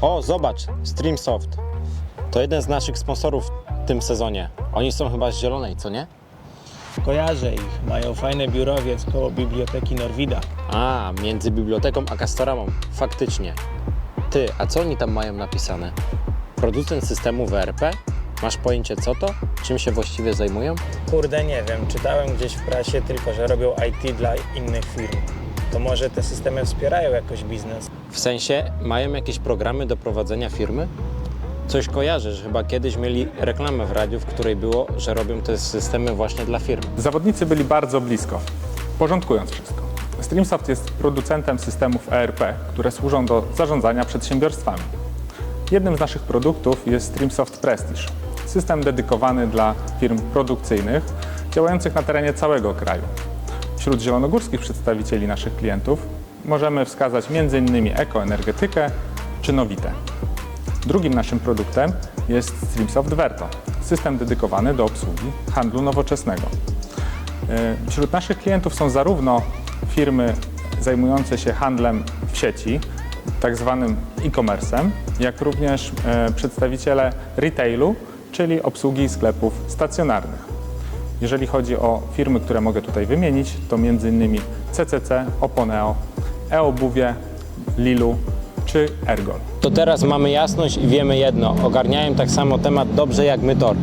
O, zobacz, Streamsoft. To jeden z naszych sponsorów w tym sezonie. Oni są chyba z Zielonej, co nie? Kojarzę ich. Mają fajny biurowiec koło biblioteki Norwida. A, między biblioteką a Castoramą. Faktycznie. Ty, a co oni tam mają napisane? Producent systemu WRP? Masz pojęcie co to? Czym się właściwie zajmują? Kurde, nie wiem. Czytałem gdzieś w prasie tylko, że robią IT dla innych firm. To może te systemy wspierają jakoś biznes? W sensie, mają jakieś programy do prowadzenia firmy? Coś kojarzę, że chyba kiedyś mieli reklamę w radiu, w której było, że robią te systemy właśnie dla firm. Zawodnicy byli bardzo blisko, porządkując wszystko. Streamsoft jest producentem systemów ERP, które służą do zarządzania przedsiębiorstwami. Jednym z naszych produktów jest Streamsoft Prestige, system dedykowany dla firm produkcyjnych działających na terenie całego kraju. Wśród zielonogórskich przedstawicieli naszych klientów możemy wskazać m.in. ekoenergetykę czy Nowitę. Drugim naszym produktem jest Streamsoft Verto, system dedykowany do obsługi handlu nowoczesnego. E, Wśród naszych klientów są zarówno firmy zajmujące się handlem w sieci, tak zwanym e-commerce'em, jak również e, przedstawiciele retailu, czyli obsługi sklepów stacjonarnych. Jeżeli chodzi o firmy, które mogę tutaj wymienić, to m.in. CCC, Oponeo, e-obuwie, Lilu czy Ergol. To teraz mamy jasność i wiemy jedno. Ogarniają tak samo temat dobrze jak my tor.